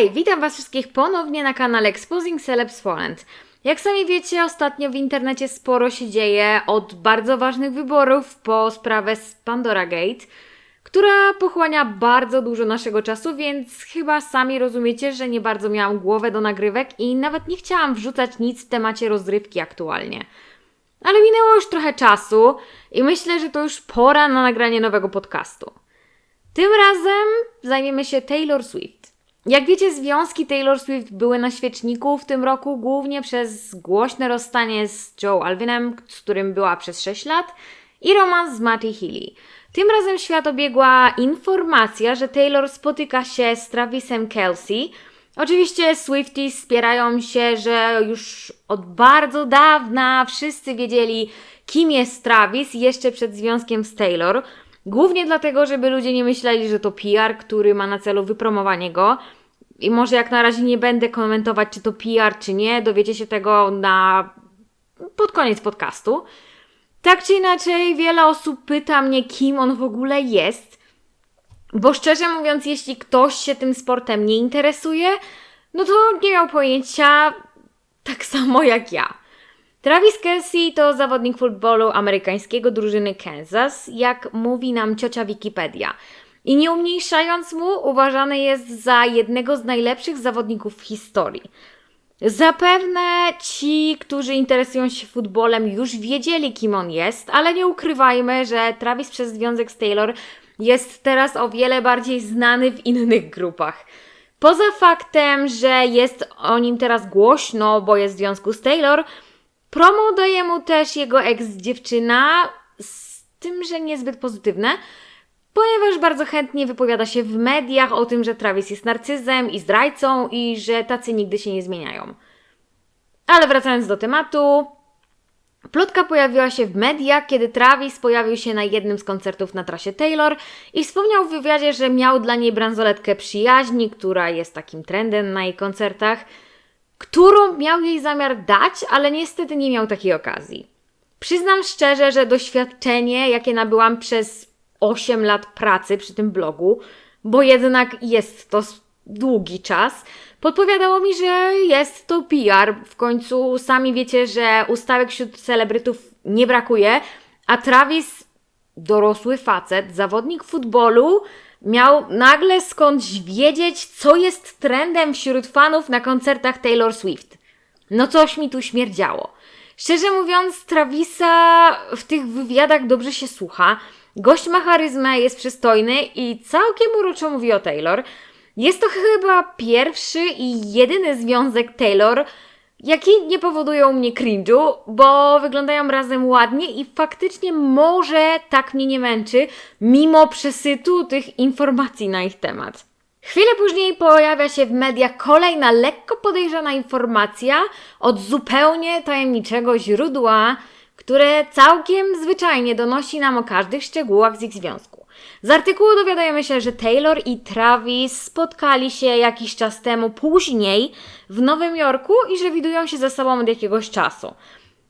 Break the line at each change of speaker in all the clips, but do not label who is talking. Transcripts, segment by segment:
Hej, witam Was wszystkich ponownie na kanale Exposing Celebs Poland. Jak sami wiecie, ostatnio w internecie sporo się dzieje, od bardzo ważnych wyborów po sprawę z Pandora Gate, która pochłania bardzo dużo naszego czasu, więc chyba sami rozumiecie, że nie bardzo miałam głowę do nagrywek i nawet nie chciałam wrzucać nic w temacie rozrywki aktualnie. Ale minęło już trochę czasu i myślę, że to już pora na nagranie nowego podcastu. Tym razem zajmiemy się Taylor Swift. Jak wiecie, związki Taylor Swift były na świeczniku w tym roku głównie przez głośne rozstanie z Joe Alvinem, z którym była przez 6 lat, i romans z Matty Healy. Tym razem świat obiegła informacja, że Taylor spotyka się z Travisem Kelsey. Oczywiście Swifties spierają się, że już od bardzo dawna wszyscy wiedzieli, kim jest Travis jeszcze przed związkiem z Taylor. Głównie dlatego, żeby ludzie nie myśleli, że to PR, który ma na celu wypromowanie go. I może jak na razie nie będę komentować, czy to PR, czy nie. Dowiecie się tego na pod koniec podcastu. Tak czy inaczej, wiele osób pyta mnie, kim on w ogóle jest. Bo szczerze mówiąc, jeśli ktoś się tym sportem nie interesuje, no to nie miał pojęcia tak samo jak ja. Travis Kelsey to zawodnik futbolu amerykańskiego drużyny Kansas, jak mówi nam ciocia Wikipedia. I nie umniejszając mu, uważany jest za jednego z najlepszych zawodników w historii. Zapewne ci, którzy interesują się futbolem, już wiedzieli, kim on jest, ale nie ukrywajmy, że Travis przez związek z Taylor jest teraz o wiele bardziej znany w innych grupach. Poza faktem, że jest o nim teraz głośno, bo jest w związku z Taylor, promo daje mu też jego ex-dziewczyna, z tym, że niezbyt pozytywne, ponieważ bardzo chętnie wypowiada się w mediach o tym, że Travis jest narcyzem i zdrajcą i że tacy nigdy się nie zmieniają. Ale wracając do tematu, Plotka pojawiła się w mediach, kiedy Travis pojawił się na jednym z koncertów na trasie Taylor i wspomniał w wywiadzie, że miał dla niej bransoletkę przyjaźni, która jest takim trendem na jej koncertach, którą miał jej zamiar dać, ale niestety nie miał takiej okazji. Przyznam szczerze, że doświadczenie, jakie nabyłam przez 8 lat pracy przy tym blogu, bo jednak jest to długi czas, podpowiadało mi, że jest to PR. W końcu sami wiecie, że ustawek wśród celebrytów nie brakuje, a Travis, dorosły facet, zawodnik futbolu, miał nagle skądś wiedzieć, co jest trendem wśród fanów na koncertach Taylor Swift. No coś mi tu śmierdziało. Szczerze mówiąc, Travisa w tych wywiadach dobrze się słucha. Gość ma charyzmę, jest przystojny i całkiem uroczo mówi o Taylor. Jest to chyba pierwszy i jedyny związek Taylor, jaki nie powodują mnie cringe'u, bo wyglądają razem ładnie i faktycznie może tak mnie nie męczy, mimo przesytu tych informacji na ich temat. Chwilę później pojawia się w mediach kolejna lekko podejrzana informacja od zupełnie tajemniczego źródła, które całkiem zwyczajnie donosi nam o każdych szczegółach z ich związku. Z artykułu dowiadujemy się, że Taylor i Travis spotkali się jakiś czas temu później w Nowym Jorku i że widują się ze sobą od jakiegoś czasu.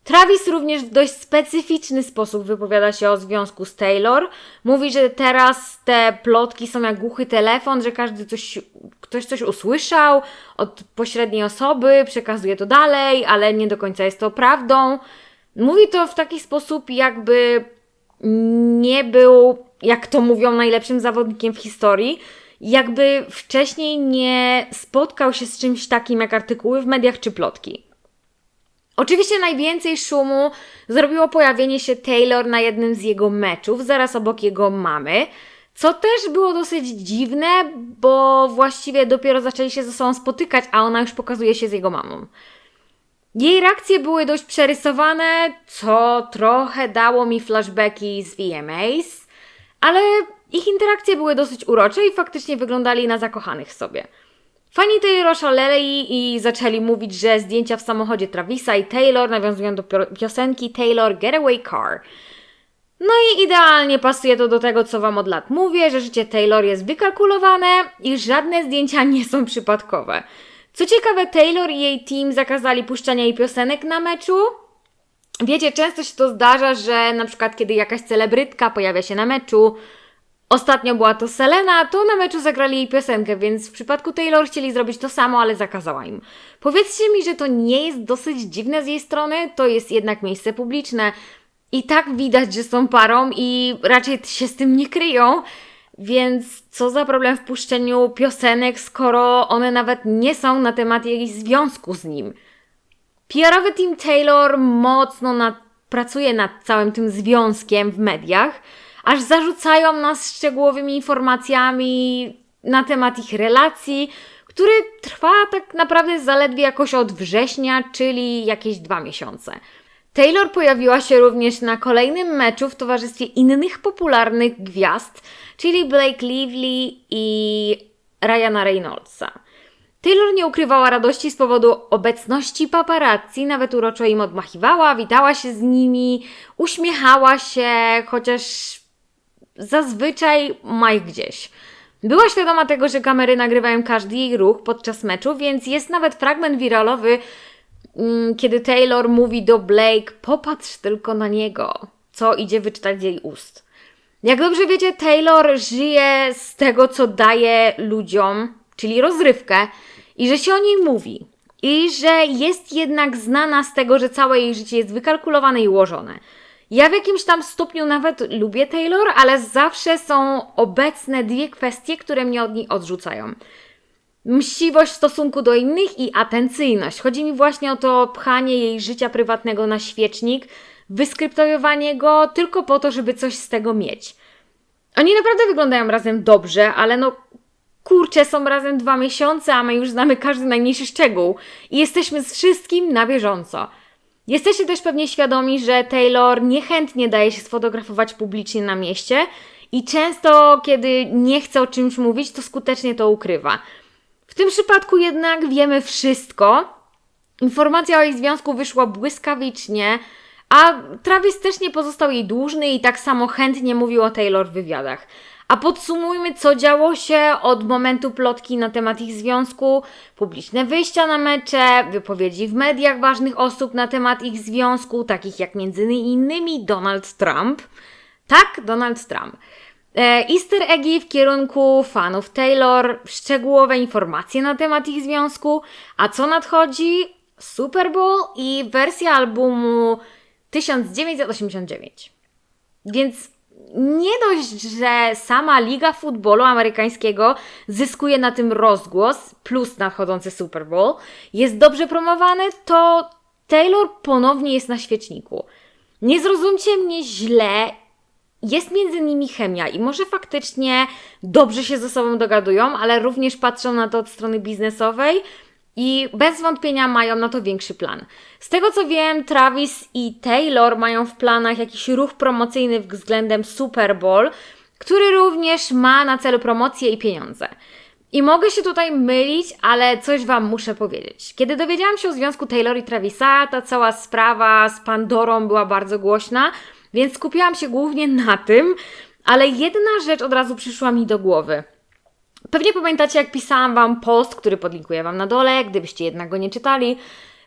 Travis również w dość specyficzny sposób wypowiada się o związku z Taylor. Mówi, że teraz te plotki są jak głuchy telefon, że każdy coś, ktoś coś usłyszał od pośredniej osoby, przekazuje to dalej, ale nie do końca jest to prawdą. Mówi to w taki sposób, jakby nie był, jak to mówią, najlepszym zawodnikiem w historii. Jakby wcześniej nie spotkał się z czymś takim jak artykuły w mediach czy plotki. Oczywiście najwięcej szumu zrobiło pojawienie się Taylor na jednym z jego meczów, zaraz obok jego mamy, co też było dosyć dziwne, bo właściwie dopiero zaczęli się ze sobą spotykać, a ona już pokazuje się z jego mamą. Jej reakcje były dość przerysowane, co trochę dało mi flashbacki z VMAs, ale ich interakcje były dosyć urocze i faktycznie wyglądali na zakochanych sobie. Fani tej oszaleli i zaczęli mówić, że zdjęcia w samochodzie Travisa i Taylor nawiązują do piosenki Taylor Getaway Car. No i idealnie pasuje to do tego, co Wam od lat mówię, że życie Taylor jest wykalkulowane i żadne zdjęcia nie są przypadkowe. Co ciekawe, Taylor i jej team zakazali puszczania jej piosenek na meczu. Wiecie, często się to zdarza, że na przykład kiedy jakaś celebrytka pojawia się na meczu, Ostatnio była to Selena, to na meczu zagrali jej piosenkę, więc w przypadku Taylor chcieli zrobić to samo, ale zakazała im. Powiedzcie mi, że to nie jest dosyć dziwne z jej strony, to jest jednak miejsce publiczne. I tak widać, że są parą i raczej się z tym nie kryją. Więc co za problem w puszczeniu piosenek, skoro one nawet nie są na temat jej związku z nim. PR-owy Team Taylor mocno nad, pracuje nad całym tym związkiem w mediach, aż zarzucają nas szczegółowymi informacjami na temat ich relacji, który trwa tak naprawdę zaledwie jakoś od września, czyli jakieś dwa miesiące. Taylor pojawiła się również na kolejnym meczu w towarzystwie innych popularnych gwiazd, czyli Blake Lively i Ryana Reynoldsa. Taylor nie ukrywała radości z powodu obecności paparazzi, nawet uroczo im odmachiwała, witała się z nimi, uśmiechała się, chociaż zazwyczaj ma ich gdzieś. Była świadoma tego, że kamery nagrywają każdy jej ruch podczas meczu, więc jest nawet fragment wiralowy, kiedy Taylor mówi do Blake: Popatrz tylko na niego, co idzie wyczytać z jej ust. Jak dobrze wiecie, Taylor żyje z tego, co daje ludziom, czyli rozrywkę, i że się o niej mówi. I że jest jednak znana z tego, że całe jej życie jest wykalkulowane i ułożone. Ja w jakimś tam stopniu nawet lubię Taylor, ale zawsze są obecne dwie kwestie, które mnie od niej odrzucają. Mściwość w stosunku do innych i atencyjność. Chodzi mi właśnie o to pchanie jej życia prywatnego na świecznik, wyskryptowanie go tylko po to, żeby coś z tego mieć. Oni naprawdę wyglądają razem dobrze, ale no kurczę, są razem dwa miesiące, a my już znamy każdy najmniejszy szczegół i jesteśmy z wszystkim na bieżąco. Jesteście też pewnie świadomi, że Taylor niechętnie daje się sfotografować publicznie na mieście i często, kiedy nie chce o czymś mówić, to skutecznie to ukrywa. Tym przypadku jednak wiemy wszystko. Informacja o jej związku wyszła błyskawicznie, a Travis też nie pozostał jej dłużny i tak samo chętnie mówił o Taylor w wywiadach. A podsumujmy, co działo się od momentu plotki na temat ich związku, publiczne wyjścia na mecze, wypowiedzi w mediach ważnych osób na temat ich związku, takich jak między innymi Donald Trump. Tak, Donald Trump. E, easter eggi w kierunku fanów Taylor, szczegółowe informacje na temat ich związku, a co nadchodzi? Super Bowl i wersja albumu 1989. Więc nie dość, że sama Liga Futbolu Amerykańskiego zyskuje na tym rozgłos, plus nadchodzący Super Bowl, jest dobrze promowany, to Taylor ponownie jest na świeczniku. Nie zrozumcie mnie źle, jest między nimi chemia i może faktycznie dobrze się ze sobą dogadują, ale również patrzą na to od strony biznesowej i bez wątpienia mają na to większy plan. Z tego co wiem, Travis i Taylor mają w planach jakiś ruch promocyjny względem Super Bowl, który również ma na celu promocję i pieniądze. I mogę się tutaj mylić, ale coś Wam muszę powiedzieć. Kiedy dowiedziałam się o związku Taylor i Travisa, ta cała sprawa z Pandorą była bardzo głośna, więc skupiłam się głównie na tym, ale jedna rzecz od razu przyszła mi do głowy. Pewnie pamiętacie, jak pisałam Wam post, który podlinkuję Wam na dole, gdybyście jednak go nie czytali,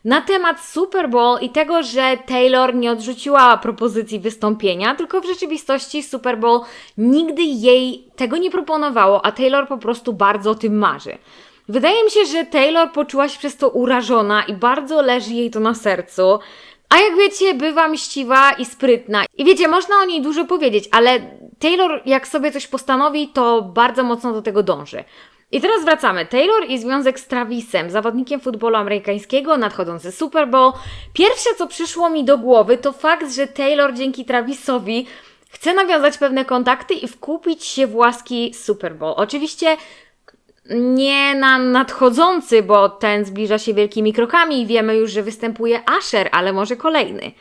na temat Super Bowl i tego, że Taylor nie odrzuciła propozycji wystąpienia, tylko w rzeczywistości Super Bowl nigdy jej tego nie proponowało, a Taylor po prostu bardzo o tym marzy. Wydaje mi się, że Taylor poczuła się przez to urażona i bardzo leży jej to na sercu. A jak wiecie, bywa mściwa i sprytna. I wiecie, można o niej dużo powiedzieć, ale Taylor, jak sobie coś postanowi, to bardzo mocno do tego dąży. I teraz wracamy. Taylor i związek z Travisem, zawodnikiem futbolu amerykańskiego, nadchodzący Super Bowl. Pierwsze, co przyszło mi do głowy, to fakt, że Taylor dzięki Travisowi chce nawiązać pewne kontakty i wkupić się w łaski Super Bowl. Oczywiście nie na nadchodzący, bo ten zbliża się wielkimi krokami i wiemy już, że występuje Asher, ale może kolejny.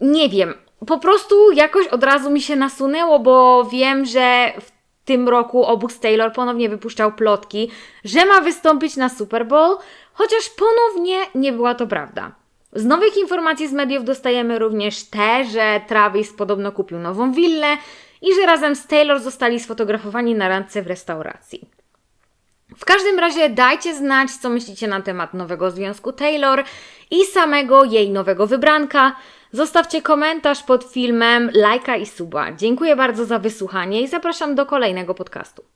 Nie wiem. Po prostu jakoś od razu mi się nasunęło, bo wiem, że w tym roku obóz Taylor ponownie wypuszczał plotki, że ma wystąpić na Super Bowl, chociaż ponownie nie była to prawda. Z nowych informacji z mediów dostajemy również te, że Travis podobno kupił nową willę i że razem z Taylor zostali sfotografowani na randce w restauracji. W każdym razie dajcie znać, co myślicie na temat nowego związku Taylor i samego jej nowego wybranka. Zostawcie komentarz pod filmem, lajka i suba. Dziękuję bardzo za wysłuchanie i zapraszam do kolejnego podcastu.